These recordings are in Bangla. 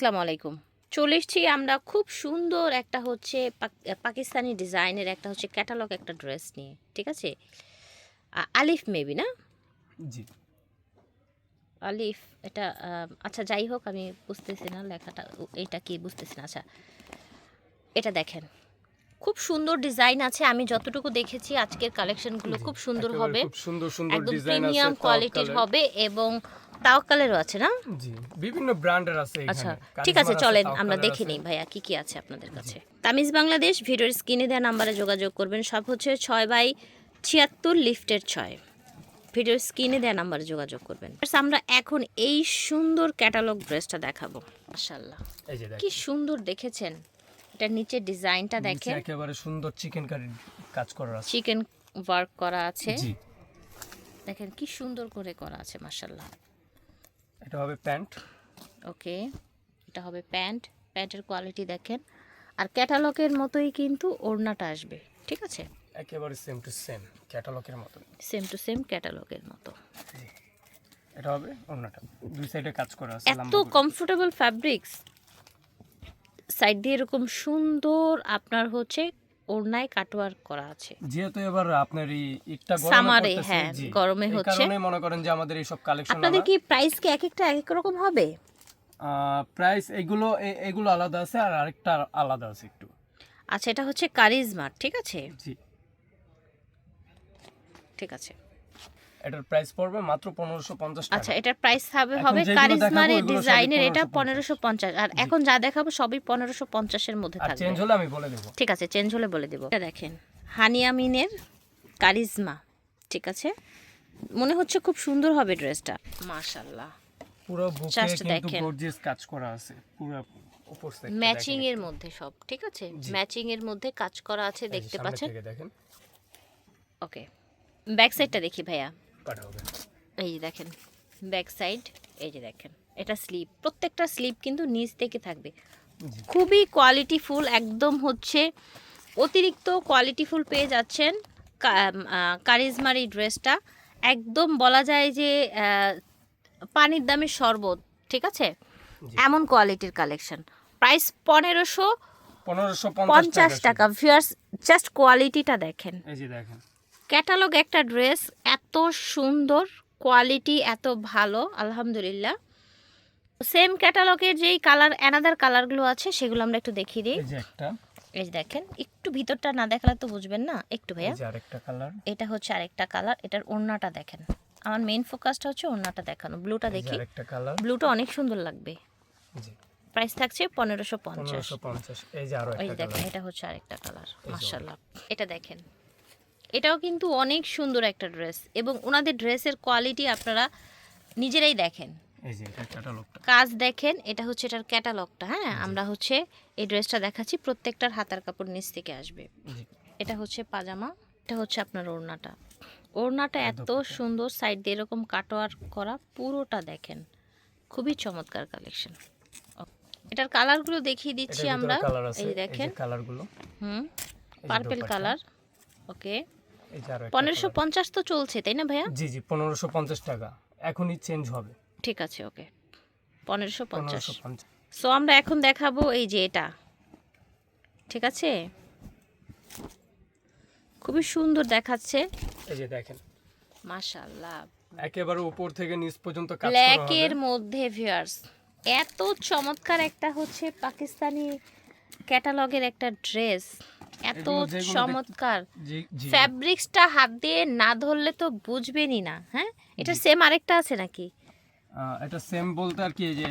আসসালামু আলাইকুম। চলে এসছি আমরা খুব সুন্দর একটা হচ্ছে পাকিস্তানি ডিজাইনের একটা হচ্ছে ক্যাটালগ একটা ড্রেস নিয়ে ঠিক আছে? আলিফ মেবি না? জি। আলিফ এটা আচ্ছা যাই হোক আমি বুঝতেছি না লেখাটা এটা কি বুঝতেছি না আচ্ছা। এটা দেখেন খুব সুন্দর ডিজাইন আছে আমি যতটুকু দেখেছি আজকের কালেকশনগুলো খুব সুন্দর হবে। খুব সুন্দর সুন্দর একদম প্রিমিয়াম কোয়ালিটির হবে এবং তাওকালেরও আছে না? জি বিভিন্ন ব্র্যান্ডের আছে আচ্ছা ঠিক আছে চলেন আমরা দেখে নিই ভাইয়া কি কি আছে আপনাদের কাছে? তামিজ বাংলাদেশ ভিডিওর স্ক্রিনে দেওয়া নাম্বারে যোগাযোগ করবেন সব হচ্ছে ছয় বাই ছিয়াত্তর লিফটের ছয়। ভিডিওর স্ক্রিনে দেওয়া নাম্বারে যোগাযোগ করবেন। আমরা এখন এই সুন্দর ক্যাটালগ ড্রেসটা দেখাবো মাশাল্লাহ কি সুন্দর দেখেছেন। এটা নিচের ডিজাইনটা দেখেন। একেবারে সুন্দর চিকেন কারি কাজ করা আছে। চিকেন ওয়ার্ক করা আছে। দেখেন কি সুন্দর করে করা আছে মাশাল্লাহ এটা হবে প্যান্ট। ওকে এটা হবে প্যান্ট। প্যান্টের কোয়ালিটি দেখেন। আর ক্যাটালগের মতোই কিন্তু ওড়নাটা আসবে ঠিক আছে? একেবারে সেম টু সেম ক্যাটালগের মতো। সেম টু সেম ক্যাটালগের মতো। এটা হবে অন্যটা দুই সাইডে কাজ করা আছে এত কমফোর্টেবল ফ্যাব্রিক্স সাইড দিয়ে এরকম সুন্দর আপনার হচ্ছে ওড়নায় কাটোয়ার করা আছে। যেহেতু এবার আপনার এই একটা গরমে হ্যাঁ, গরমে হচ্ছে। কারণে মনে করেন যে আমাদের এই সব কালেকশন আপনাদের কি প্রাইস কি এক একটা এক এক রকম হবে? প্রাইস এগুলো এগুলো আলাদা আছে আর আরেকটা আলাদা আছে একটু। আচ্ছা এটা হচ্ছে কারিজমা ঠিক আছে? জি। ঠিক আছে। এটার প্রাইস পড়বে মাত্র পনেরোশো পঞ্চাশ টাকা। আচ্ছা এটার প্রাইস হবে হবে কারিজমার সবই ডিজাইনের এটা 1550 পনেরোশো পঞ্চাশ। আর এখন যা দেখাবো সবই পনেরোশো পঞ্চাশের মধ্যে থাকবে। চেঞ্জ হলে আমি বলে দেবো। ঠিক আছে চেঞ্জ হলে বলে দেবো। এটা দেখেন হানিয়ামিনের কারিজমা ঠিক আছে? মনে হচ্ছে খুব সুন্দর হবে ড্রেসটা। মাশাল্লাহ পুরো বুকে কিন্তু। গর্জিয়াস কাজ করা আছে পুরো উপর থেকে ম্যাচিং এর মধ্যে সব ঠিক আছে। ম্যাচিং এর মধ্যে কাজ করা আছে দেখতে পাচ্ছেন? দেখেন। ওকে ব্যাক সাইডটা দেখি ভাইয়া। কাটা হবে। এই যে দেখেন ব্যাক সাইড এই যে দেখেন এটা স্লিপ প্রত্যেকটা স্লিপ কিন্তু নিচ থেকে থাকবে। খুবই কোয়ালিটিফুল একদম হচ্ছে অতিরিক্ত কোয়ালিটিফুল পেয়ে যাচ্ছেন কারিজমার এই ড্রেসটা একদম বলা যায় যে পানির দামে শরবত ঠিক আছে? এমন কোয়ালিটির কালেকশন প্রাইস পনেরোশো পনেরোশো পঞ্চাশ টাকা ভিউয়ার্স জাস্ট কোয়ালিটিটা দেখেন। এই যে দেখেন। ক্যাটালগ একটা ড্রেস এত সুন্দর কোয়ালিটি এত ভালো আলহামদুলিল্লাহ। সেম ক্যাটালগের যেই কালার অ্যানাদার কালারগুলো আছে সেগুলো আমরা একটু দেখিয়ে দিই। এই যে দেখেন একটু ভিতরটা না দেখালে তো বুঝবেন না একটু এই ভাইয়া যে আরেকটা কালার। এটা হচ্ছে আরেকটা কালার এটার ওড়নাটা দেখেন। আমার মেইন ফোকাসটা হচ্ছে ওড়নাটা দেখানো ব্লুটা দেখি। আরেকটা কালার। ব্লুটা অনেক সুন্দর লাগবে। জি প্রাইস থাকছে পনেরোশো পঞ্চাশ। এই যে আরও একটা দেখেন এটা হচ্ছে আরেকটা কালার যে মার্শাল্লাহ এটা দেখেন। এটাও কিন্তু অনেক সুন্দর একটা ড্রেস এবং ওনাদের ড্রেসের কোয়ালিটি আপনারা নিজেরাই দেখেন। কাজ দেখেন এটা হচ্ছে এটার ক্যাটালগটা হ্যাঁ? আমরা হচ্ছে এই ড্রেসটা দেখাচ্ছি প্রত্যেকটার হাতার কাপড় নিচ থেকে আসবে। এটা হচ্ছে পাজামা এটা হচ্ছে আপনার ওড়নাটা। ওড়নাটা এত সুন্দর সাইড দিয়ে এরকম কাটোয়ার করা পুরোটা দেখেন। খুবই চমৎকার কালেকশন এটার কালারগুলো দেখিয়ে দিচ্ছি আমরা। এই দেখেন। কালারগুলো হুম। পার্পেল কালার ওকে পনেরোশো। পঞ্চাশ তো চলছে তাই না ভাইয়া? জি জি পনেরোশো পঞ্চাশ টাকা। এখনই চেঞ্জ হবে। ঠিক আছে ওকে। পনেরোশো পঞ্চাশ। সো আমরা এখন দেখাবো এই যে এটা। ঠিক আছে? খুবই সুন্দর দেখাচ্ছে। এই যে দেখেন। মাশাল্লাহ একেবারে উপর থেকে নিচ পর্যন্ত কাজ মধ্যে ভিউয়ার্স এত চমৎকার একটা হচ্ছে পাকিস্তানি ক্যাটালগের একটা ড্রেস এত চমৎকার। ফ্যাব্রিক্সটা হাত দিয়ে না ধরলে তো বুঝবেনই না হ্যাঁ? এটা সেম আরেকটা আছে নাকি? এটা সেম বলতে আর কি যে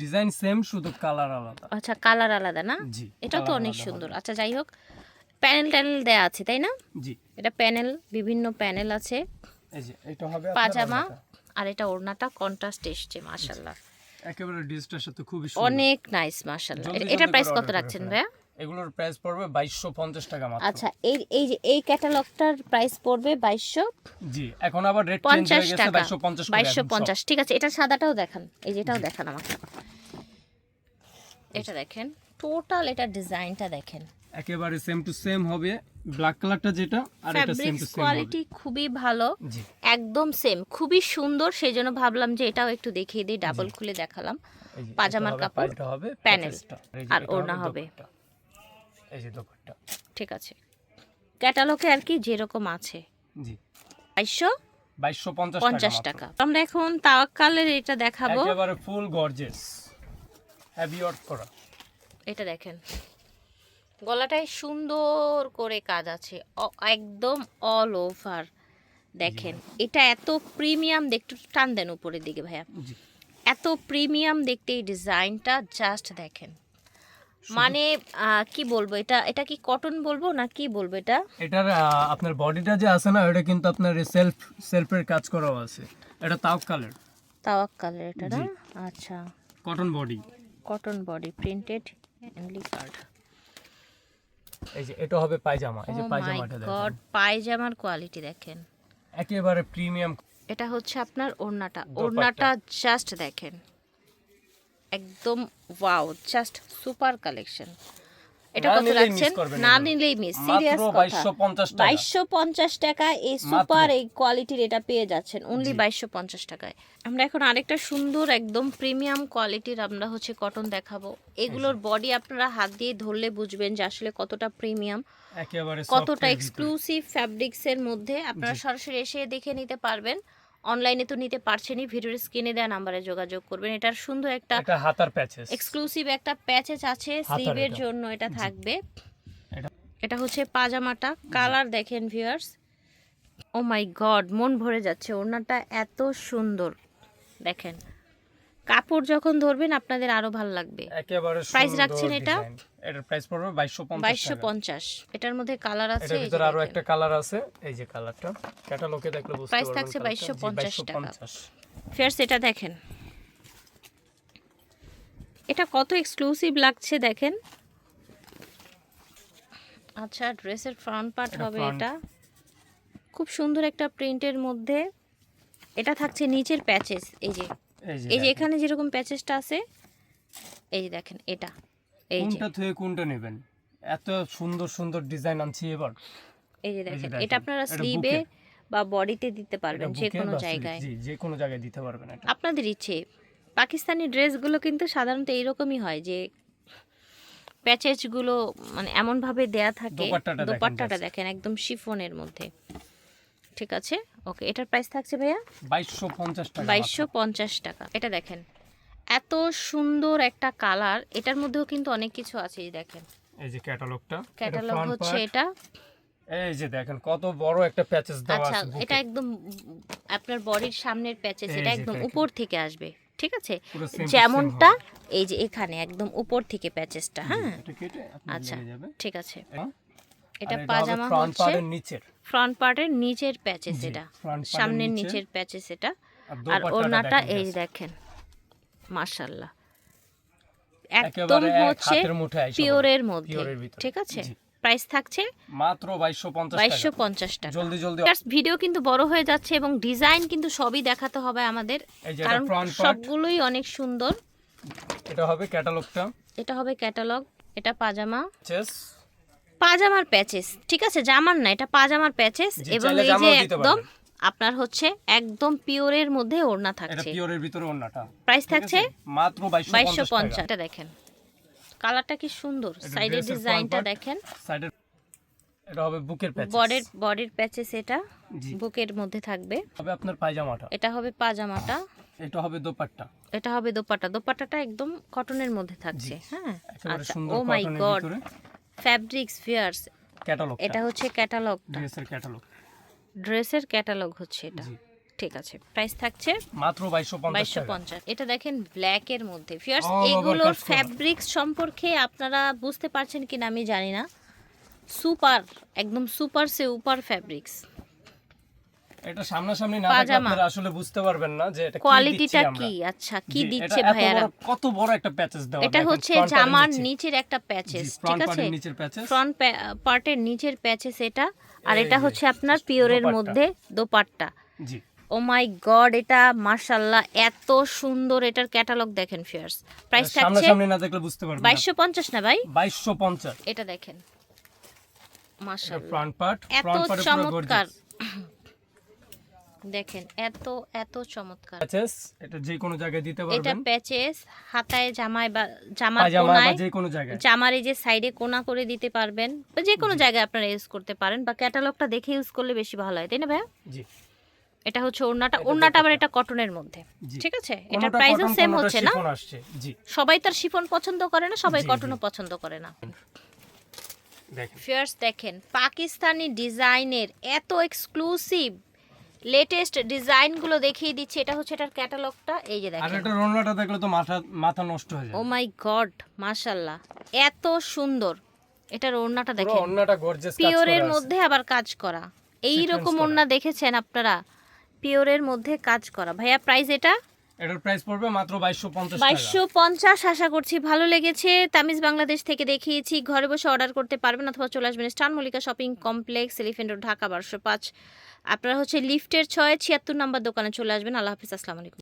ডিজাইন সেম শুধু কালার আলাদা। আচ্ছা কালার আলাদা না? জি এটাও তো অনেক সুন্দর। আচ্ছা যাই হোক প্যানেল ট্যানেল দেয়া আছে তাই না? জি। এটা প্যানেল বিভিন্ন প্যানেল আছে। এই যে এটা হবে পাজামা আর এটা ওড়নাটা কন্ট্রাস্ট এসছে মাশাল্লাহ একেবারে ডিজিটাল সাথে খুবই সুন্দর। অনেক নাইস মাশাল্লাহ জলদি এটা প্রাইস কত রাখছেন ভাইয়া? এগুলোর প্রাইস পড়বে বাইশশো পঞ্চাশ টাকা মাত্র। আচ্ছা এই এই যে এই ক্যাটালগটার প্রাইস পড়বে বাইশশো জি এখন আবার রেট চেঞ্জ হয়ে গেছে টাকা। বাইশশো পঞ্চাশ করে বাইশশো এখন সব। পঞ্চাশ ঠিক আছে এটা সাদাটাও দেখান এই যেটাও দেখান আমাকে এটা দেখেন টোটাল এটা ডিজাইনটা দেখেন। একেবারে সেম টু সেম হবে ব্ল্যাক কালারটা যেটা আর এটা সেম টু সেম কোয়ালিটি খুবই ভালো জি। একদম সেম খুবই সুন্দর সেই জন্য ভাবলাম যে এটাও একটু দেখিয়ে দিই ডাবল খুলে দেখালাম। পাজামার কাপড়, প্যানেল, আর ওড়না হবে। এই যে দোপাট্টা ঠিক আছে। ক্যাটালগে আর কি যেরকম আছে। জি। বাইশশো বাইশশো পঞ্চাশ টাকা আমরা এখন তাওয়াক্কালের এটা দেখাবো। একেবারে ফুল গর্জেস হেভি ওয়ার্ক করা এটা দেখেন। গলাটায় সুন্দর করে কাজ আছে। একদম অল ওভার দেখেন এটা এত প্রিমিয়াম দেখতে টান দেন উপরের দিকে ভাইয়া। এত প্রিমিয়াম দেখতে এই ডিজাইনটা জাস্ট দেখেন। মানে কি বলব? এটা এটা কি কটন বলব না কি বলব এটা? এটার আপনার বডিটা যে আছে না ওটা কিন্তু আপনার সেলফ সেলফের কাজ করাও আছে। এটা তাও কালার তাওক তাওয়াক্কালের এটা না? আচ্ছা। Cotton body cotton body printed এনলি card এই যে এটা হবে পায়জামা। এই যে মাই পায়জামাটা গড দেখেন। পায়জামার কোয়ালিটি দেখেন। একেবারে প্রিমিয়াম এটা হচ্ছে আপনার ওড়নাটা। ওড়নাটা জাস্ট দেখেন। একদম ওয়াও জাস্ট সুপার কালেকশন এটা কত রাখছেন না নিলেই মিস সিরিয়াস কথা। বাইশশো পঞ্চাশ টাকা। এই সুপার এই কোয়ালিটির এটা পেয়ে যাচ্ছেন। অনলি বাইশশো পঞ্চাশ টাকায়। আমরা এখন আরেকটা সুন্দর একদম প্রিমিয়াম কোয়ালিটির আমরা হচ্ছে কটন দেখাবো। এগুলোর বডি আপনারা হাত দিয়ে ধরলে বুঝবেন যে আসলে কতটা প্রিমিয়াম একেবারে কতটা। এক্সক্লুসিভ ফ্যাব্রিক্সের মধ্যে। আপনারা সরাসরি এসে দেখে নিতে পারবেন। অনলাইনে তো নিতে পারছেনই ভিডিওর স্ক্রিনে দেওয়া নাম্বারে যোগাযোগ করবেন। এটার সুন্দর একটা একটা হাতার প্যাচেস এক্সক্লুসিভ একটা প্যাচেস আছে স্লিভের জন্য এটা থাকবে। এটা এটা হচ্ছে পাজামাটা। কালার দেখেন ভিউয়ার্স ও মাই গড মন ভরে যাচ্ছে। ওনাটা এত সুন্দর। দেখেন। কাপড় যখন ধরবেন আপনাদের আরও ভালো লাগবে। একেবারে সুন্দর রাখছেন এটা? এটার প্রাইস পড়বে বাইশশো পঞ্চাশ বাইশশো পঞ্চাশ। এটার মধ্যে কালার আছে যে ভিতরে আরও একটা কালার আছে এই যে কালারটা ক্যাটালগে দেখলে বুঝতে পারবেন থাকছে 2250 টাকা। 2250 এটা দেখেন। এটা কত এক্সক্লুসিভ লাগছে দেখেন। আচ্ছা ড্রেসের ফ্রন্ট পার্ট হবে এটা। খুব সুন্দর একটা প্রিন্টের মধ্যে। এটা থাকছে নিচের প্যাচেস এই যে এই যে। এখানে যেরকম প্যাচেসটা আছে এই যে দেখেন এটা এই যে। কোনটা থেকে কোনটা নেবেন? এত সুন্দর সুন্দর ডিজাইন আনছি এবার। এই যে দেখেন এটা আপনারা স্লিভে বা বডিতে দিতে পারবেন যে কোনো জায়গায়। জি যে কোনো জায়গায় দিতে পারবেন এটা। আপনাদের ইচ্ছে। পাকিস্তানি ড্রেসগুলো কিন্তু সাধারণত এইরকমই হয় যে প্যাচেজগুলো মানে এমনভাবে দেয়া থাকে দোপাট্টাটা দেখেন একদম শিফনের মধ্যে। ঠিক আছে? ওকে এটার প্রাইস থাকছে ভাইয়া? বাইশশো পঞ্চাশ টাকা বাইশশো পঞ্চাশ টাকা। এটা দেখেন এত সুন্দর একটা কালার এটার মধ্যেও কিন্তু অনেক কিছু আছে এই দেখেন। এই যে ক্যাটালগটা ক্যাটালগ হচ্ছে এটা। এই যে দেখেন কত বড় একটা প্যাচেস দেওয়া আচ্ছা আছে বুকে। এটা একদম আপনার বডির সামনের প্যাচেস এটা একদম উপর থেকে আসবে ঠিক আছে? যেমনটা এই যে এখানে একদম উপর থেকে প্যাচেসটা হ্যাঁ? এটা কেটে আপনার আচ্ছা ঠিক আছে। হ্যাঁ? এটা পাজামা হচ্ছে। নিচের। ফ্রন্ট পার্টের নিচের part এর সামনের নিচের প্যাচেস এটা। আর দেখেন এই। দেখেন। মাশাল্লাহ একদম হচ্ছে পিওরের মধ্যে। ঠিক আছে। প্রাইস থাকছে মাত্র বাইশশো পঞ্চাশ বাইশশো টাকা পঞ্চাশ টাকা। জলদি জলদি ভিডিও কিন্তু বড় হয়ে যাচ্ছে এবং ডিজাইন কিন্তু সবই দেখাতে হবে আমাদের। কারণ সবগুলোই অনেক সুন্দর। এটা হবে ক্যাটালগটা এটা হবে ক্যাটালগ এটা পাজামা। চেস পাজামার প্যাচেস ঠিক আছে? জামার না এটা পাজামার প্যাচেস এবং এই যে একদম আপনার হচ্ছে একদম পিওরের মধ্যে ওড়না থাকছে। এটা পিওরের ভিতরে ওন্নাটা প্রাইস থাকছে মাত্র বাইশশো বাইশশো পঞ্চাশ পঞ্চাশ টাকা এটা দেখেন। কালারটা কি সুন্দর সাইডের ডিজাইনটা দেখেন। সাইডের এটা হবে বুকের প্যাচ বডির বডির প্যাচেস এটা বুকের মধ্যে থাকবে। হবে আপনার পায়জামাটা। এটা হবে পাজামাটা এটা হবে দোপাট্টা। এটা হবে দোপাট্টা। দোপাট্টাটা একদম কটনের মধ্যে থাকছে। হ্যাঁ? আচ্ছা oh my god fabrics fierce catalogue এটা হচ্ছে ক্যাটালগ ড্রেসের ক্যাটালগ ড্রেসের ক্যাটালগ হচ্ছে এটা। ঠিক আছে। প্রাইস থাকছে মাত্র বাইশশো পঞ্চাশ বাইশশো টাকা পঞ্চাশ। এটা দেখেন ব্ল্যাক এর মধ্যে। ফিয়ার্স এগুলোর ফ্যাব্রিক্স সম্পর্কে আপনারা বুঝতে পারছেন কিনা আমি জানি না। সুপার একদম সুপার সে উপার ফ্যাব্রিক্স এটা সামনাসামনি না দেখলে আপনারা আসলে বুঝতে পারবেন না যে এটা কোয়ালিটিটা কি? আচ্ছা কি দিচ্ছে ভাইয়ারা? কত বড় একটা প্যাচেস দেওয়া এটা হচ্ছে জামার নিচের একটা প্যাচেস ঠিক আছে? নিচের প্যাচেস ফ্রন্ট পার্টের নিচের প্যাচেস এটা আর এটা হচ্ছে আপনার পিওরের মধ্যে দোপাট্টা। জি। ও মাই গড এটা মার্শাল্লাহ এত সুন্দর এটার ক্যাটালগ দেখেন ফিয়ার্স প্রাইস থাকছে সামনাসামনি না দেখলে বুঝতে পারবেন বাইশশো পঞ্চাশ না ভাই? বাইশশো পঞ্চাশ। এটা দেখেন। মার্শাল্লাহ ফ্রন্ট পার্ট এত ফ্রন্ট পার্টে পুরো চমৎকার। দেখেন এত এত চমৎকার। প্যাচেস এটা যে কোনো জায়গায় দিতে পারবেন। এটা প্যাচেস হাতায় জামায় বা জামার কোনায় যে কোনো জায়গায়। জামার এই যে সাইডে কোনা করে দিতে পারবেন বা যে কোনো জায়গায় আপনারা ইউজ করতে পারেন বা ক্যাটালগটা দেখে ইউজ করলে বেশি ভালো হয় তাই না ভাইয়া? জি। এটা হচ্ছে ওড়নাটা ওড়নাটা আবার এটা কটনের মধ্যে ঠিক আছে? এটা প্রাইসও সেম হচ্ছে না। chiffon আসছে জি। সবাই তার শিফন পছন্দ করে না সবাই কটনও পছন্দ করে না। দেখেন। ফিয়ার্স দেখেন পাকিস্তানি ডিজাইনের এত এক্সক্লুসিভ লেটেস্ট ডিজাইনগুলো দেখিয়ে দিচ্ছে। এটা হচ্ছে এটার ক্যাটালগটা এই যে দেখেন। আর এটা রোনাটা দেখলে তো মাথা মাথা নষ্ট হয়ে যায় ও মাই গড মাশাল্লাহ এত সুন্দর। এটার ওড়নাটা দেখেন। অন্যটা গর্জিয়াস কাজ পিওরের। মধ্যে আবার কাজ করা। এই রকম। ওড়না দেখেছেন আপনারা? পিওরের মধ্যে কাজ করা। ভাইয়া প্রাইস এটা? এটার প্রাইস পড়বে মাত্র 2250 টাকা। বাইশশো পঞ্চাশ আশা করছি ভালো লেগেছে। তামিজ বাংলাদেশ থেকে দেখিয়েছি। ঘরে বসে অর্ডার করতে পারবেন অথবা চলে আসবেন স্টান Mallika shopping complex Elephant Road Dhaka বারোশো পাঁচ। আপনারা হচ্ছে লিফটের ছয় ছিয়াত্তর নাম্বার দোকানে চলে আসবেন। আল্লাহ হাফিজ আসসালামু আলাইকুম।